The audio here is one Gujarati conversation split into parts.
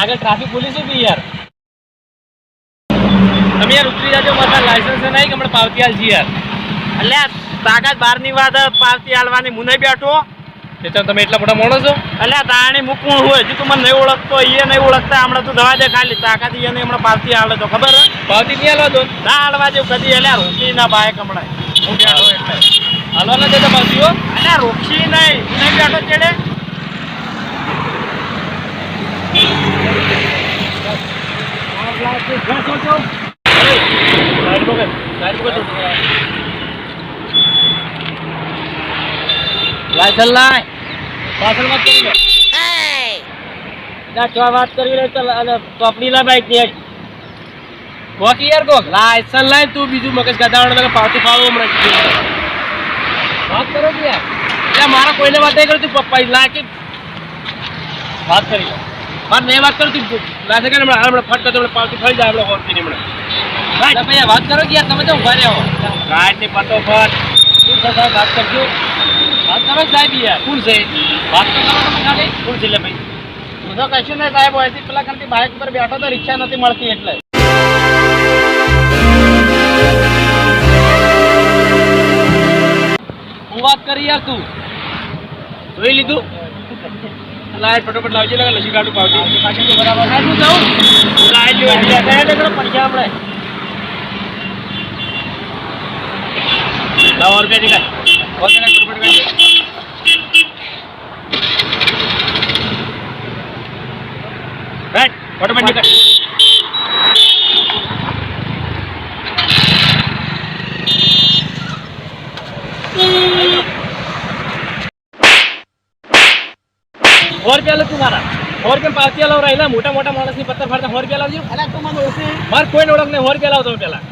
આગળ ટ્રાફિક પોલીસ બી યાર. તમે યાર ઉતરી જાજો, મારા લાયસન્સ નહીં કે હમણાં પાવતી આલજી યાર. એટલે તાકાત બહારની વાત, પાવતી હાલવાની હું નહીં બેઠો. તો તમે એટલા મોટા મોણો છો? એટલે તાણી મૂકવું હોય. હજુ તું મને નહીં ઓળખતો એ નહીં ઓળખતા. હમણાં તું દવા દે ખાલી. તાકાત એને હમણાં પાર્ટી આલે તો ખબર પાર્ટી નહીં આલવા દો ના. હાલવા જેવું કદી. એટલે રોકી ના બાય હમણાં. હું બેઠો એટલે. હાલવા ના દેતા પાવતી હો. રોકી નહીં. નહીં બેઠો ચેડે સાઈડ પકડ સાઈડ પકડ લાયસન્સ લાય. પાર્સલ વાત કરી લે ના ચો વાત કરવી રહી તો ચોપડી લા બાઈકની કોક યાર કોક લાયસન્સ લાય તું બીજું મગજ ગદાવણ તને પાવતી ફાળો હમણાં વાત કરો કે યાર. એટલે મારા કોઈને વાત નહીં કરી તું પપ્પા લા કે વાત કરી મારે નહીં વાત કરું તું લાગે કે હમણાં હમણાં ફટ કરતો પાવતી ફરી જાય હમણાં હોતી હમણાં. ભાઈ વાત કરો કે યાર તમે તો ઊભા રહ્યો ગાઈડની પતો ફટ. શું છે વાત કરજો. વાત કરો સાહેબ યાર. કોણ છે? વાત તો કરો તમે ખાલી. કોણ છે ભાઈ? હું તો કશું નહીં સાહેબ હોય પેલા કરતી બાઇક પર બેઠો તો રિક્ષા નથી મળતી એટલે. હું વાત કરી યાર તું. જોઈ લીધું? લાઈટ ફટોફટ લાવજે લાગે લસી કાઢું પાવતી. પાછી તો બરાબર. હા શું જાઉં? લાઈટ જો એટલે પૈસા આપણે લાવો રૂપિયા નીકળ. નીકળ સો રૂપિયા લે તું મારા સો રૂપિયા પાવતી લાવ રહેલા મોટા મોટા માણસની પથ્થર ફાડતા સો રૂપિયા લાવજો અલા તું મને ઓળખી મારે કોઈ ઓળખ નહીં સો રૂપિયા હતો તમે પેલા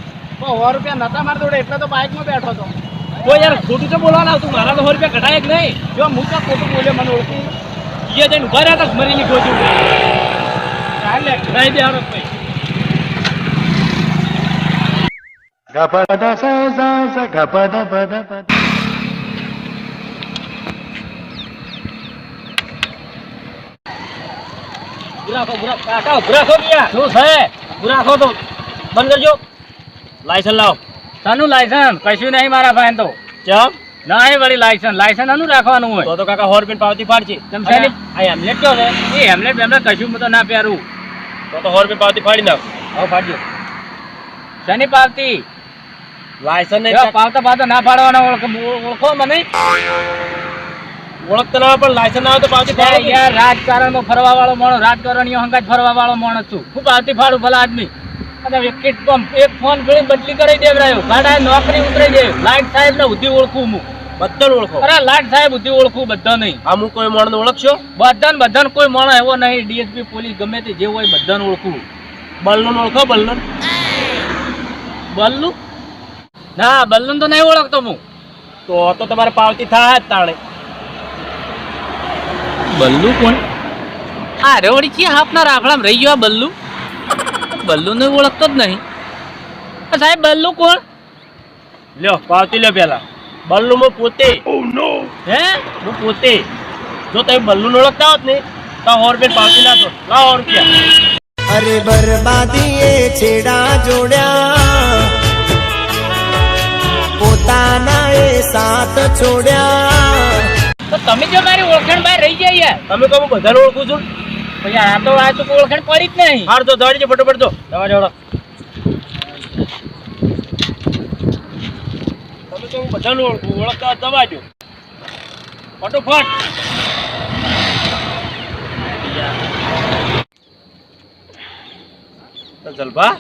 સો રૂપિયા નતા મારતો એટલે તો બાઇકમાં બેઠો હતો. કોઈ યાર ખોટું તો બોલવા લાવ તું મારા તો સો રૂપિયા કઢાય કે નહીં. જો હું તો ખોટું બોલ્યો મને ઓળખું. એ જઈને ઊભા રહ્યા હતા, મરી ખોજું ચાલે નહીં દે આવડત ભાઈ. sa sa gapada pada pada. બુરાખો. બુરા કાકા, બુરાખો શું છે? બુરાખો તો બંધ કરજો. લાયસન્સ લાવો. શાનું લાયસન્સ કશું નહીં મારા ભાઈ તો. ચમ? નહીં વળી લાયસન્સ લાયસન્સ આનું રાખવાનું હોય. તો તો કાકા રૂપિયા પાવતી ફાડશે તમ છે આ હેમલેટ કયો છે એ હેમલેટ બેમલેટ કશું હું તો ના પહેરું. તો તો રૂપિયા પાવતી ફાડી નાખ. હવે ફાડજો. શેની પાવતી? લાયસન્સ નહીં પાવતા પાવતા ના ફાડવાના ઓળખો ઓળખો મને. ઓળખતો ના પણ લાયસન્સ ના હોય તો પાવતી ફાડો યાર રાજકારણમાં ફરવા વાળો માણસ રાજકારણીઓ હંગાજ ફરવા વાળો માણસ છું. હું પાવતી ફાડું ભલા આદમી. એક કિટ પંપ એક ફોન પેલી બદલી કરી દેવરાયો. ગાડા નોકરી ઉતરી જાય લાઈટ સાહેબ ને ઉધી ઓળખું હું. બધાને ઓળખો? અરે લાઈટ સાહેબ ઉધી ઓળખું બધા નહીં અમુક કોઈ માણસ ઓળખશો? બધાને બધાને કોઈ માણસ એવો નહીં. ડીએસપી પોલીસ ગમે તે જે હોય બધાને ઓળખું બલ્લુન ઓળખો બલ્લુન? બલ્લુ ના બલ્લુ તો નહીં ઓળખતો હું. તો તો તમારે પાવતી થાય જ તાણે. બલ્લુ કોણ? આ રેવડી ચી હાફના રાફડામાં રહી ગયો આ બલ્લુ? બલ્લુ ને ઓળખતો જ નહીં. સાહેબ બલ્લુ કોણ? લ્યો પાવતી લ્યો પેલા. બલ્લુ હું પોતે. હે? હું પોતે. જો તમે બલ્લુ ઓળખતા હોત ને તો સો રૂપિયા પાવતી ના લાવ લાવો સો રૂપિયા. અરે બરબાદીએ છેડા જોડ્યા. પોતાના એ સાથ છોડ્યા. તો તમે જો મારી ઓળખાણ બહાર રહી જાય યાર. તમે કહું હું બધાને ઓળખું છું. પછી આ તો આ તો ઓળખાણ પડી જ નહીં. હાર તો દોડી જો ફટોફટ તો દવા જોડો. તમે તો હું બધાને ઓળખું ઓળખતા દવા જો. ફટોફટ. જલભા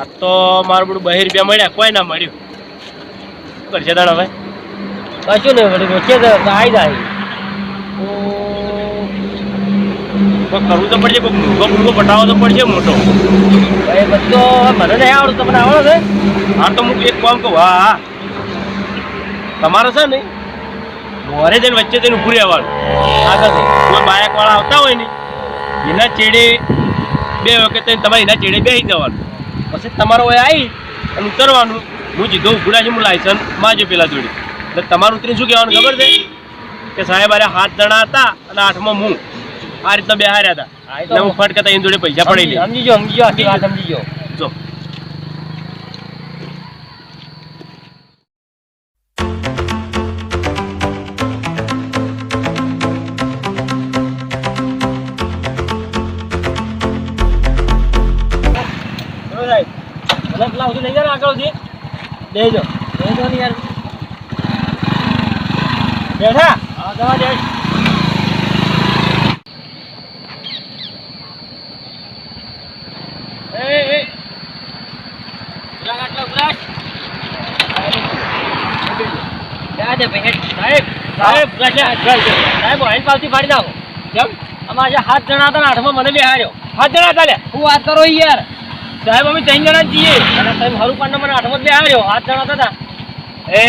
આ તો મારું બધું બહી રૂપિયા મળ્યા કોઈ ના મળ્યું. કરશે દાણ હવે? કશું નહીં વળી વચ્ચે તો આવી જાય કોઈ કરવું તો પડશે મૂર્ખો પટાવો તો પડશે મોટો. એ બધો મને નહીં આવડતું તમને આવડે છે? હા તો હું એક કામ કહું હા હા. તમારે છે ને? મોરે જઈને વચ્ચે જઈને ઊભું રહેવાનું. આગળથી? કોઈ બાયકવાળા આવતા હોય ને એના ચેડે બે વખત તમારે એના ચેડે બેસી જવાનું. પછી તમારો હોય આવી અને ઉતરવાનું. હું જીધો ઊભું છે હું લાયસન્સ માજો પેલા જોડે. એટલે તમારું ઉતરીને શું કહેવાનું ખબર છે? કે સાહેબ અરે હાથ જણા હતા અને આઠમાં હું આ રીતના બેહાર્યા હતા. એટલે હું ફટ કરતા એની જોડે પૈસા પડેલી સમજી ગયો સમજી ગયો આખી વાત સમજી ગયો. જો. લઈ જાય ને યાર. બેઠા? હા જવા દે એ એ પેલા આટલા ઉભરાશ જા દે ભાઈ સાહેબ સાહેબ સાહેબ વાઈન પાવતી ફાડી નાખો. કેમ? અમારા જે હાથ જણા હતા આઠમાં મને બેહાર્યો હાથ જણા હતા લે? હું વાત કરો યાર. સાહેબ અમે ત્રણ જણા છીએ. અને સાહેબ હરું પાડને મને આઠમાં જ બેહાર્યો હાથ જણા હતા એ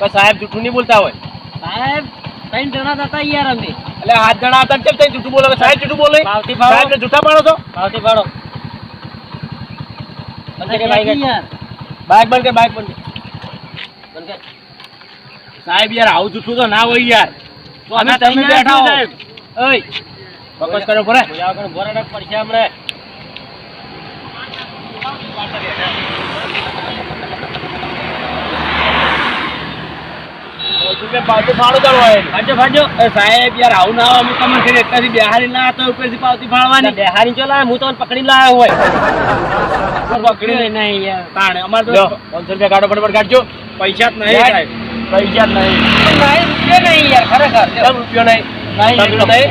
તો સાહેબ જૂઠું નહીં બોલતા હોય? સાહેબ ત્રણ જણા હતા યાર અમે. એટલે હાથ જણા હતા કેમ જૂઠું બોલો? સાહેબ જૂઠું બોલે. પાવતી ફાડો. સાહેબ જૂઠા પાડો છો? પાવતી પાડો બાઈક બાઇક બંધ. કર બાઇક બંધ કર. બંધ. કર સાહેબ યાર આવું જૂઠું તો ના હોય યાર. તો અમે તમે બેઠા હો. ઓય ફોકસ કરો ભરે બોલ્યા કરો બોરા ડક પડશે હમણાં. પાવતી ફાડો ચાલો હોય ફાડજો ફાડજો. સાહેબ યાર આવું ના હોય. તમને ઘરે ના ઉપરથી પાવતી ફાડવાની બેહારી ચો લાવે? હું તો પકડી લાવ્યો હોય. પકડી નહીં અમાર તો 500 રૂપિયા કાઢો ફટાફટ કાઢજો. પૈસા જ નહીં યાર. સાહેબ પૈસા નહીં. નહીં રૂપિયો નહીં યાર ખરેખર. કેમ રૂપિયો નહીં? નહીં, નહીં?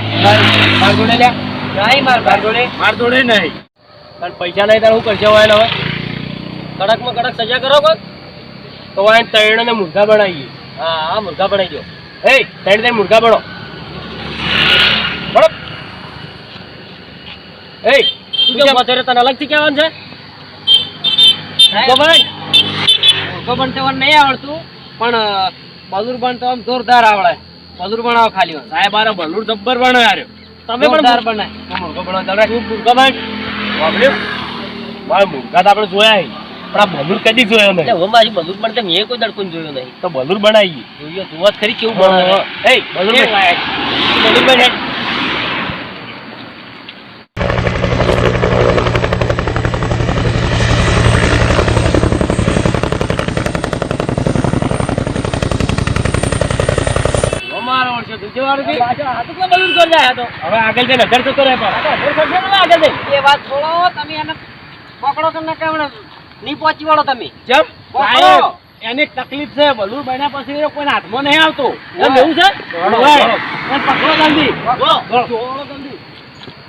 તાર જોડે લ્યા. નહીં માર જોડે? માર જોડે નહીં. તાર પૈસા નહીં તાર હું કરશે હોય હવે? કડકમાં કડક સજા કરો કોઈ તો હોય તૈણ ને મુર્ગા બનાવીએ. હા હા મુર્ગા બનાવી દો. હે તૈણ તૈણ મુર્ગા બનો. બરોબર? હે તું કેમ પથેરે તને અલગથી કહેવાનું છે? મુર્ગો મુર્ગો બનતેવન નહીં આવડતું. પણ બલુર બનતો આમ જોરદાર આવડે. બલુર બનાવો ખાલી સાહેબ આરે બલુર જબ્બર બનો યાર તમે પણ જોરદાર બનાય તો મુર્ગો બનો ચાલ તું મુર્ગા બન વાપર્યો મારા મુર્ગા તો આપણે જોયા. પણ આ કદી જોયો એટલે નહીં મારી બલૂન પણ તમે એ કોઈ દડકું જોયું નહીં. તો ભલુર બનાવી જોઈએ તું જ ખરી કેવું બનાવે એ બન. લાગે? બલૂન બને. અમારો ઓળખ્યો તું કેવાળું કે? પાછો હાથ ઉપર બલૂન કરી જાય આ તો. હવે આગળ જઈને નજર જતો રહે પણ. આ તો અઢાર ખર્ચો ને આગળ જઈ. એ વાત છોડો તમે એને પકડો તમને કેમણે નહીં પહોંચી વળો તમે કેમ એની તકલીફ છે બલૂર બન્યા પછી એ કોઈને હાથમાં નહીં આવતો. એમ એવું છે. પકડો જલ્દી. જલ્દી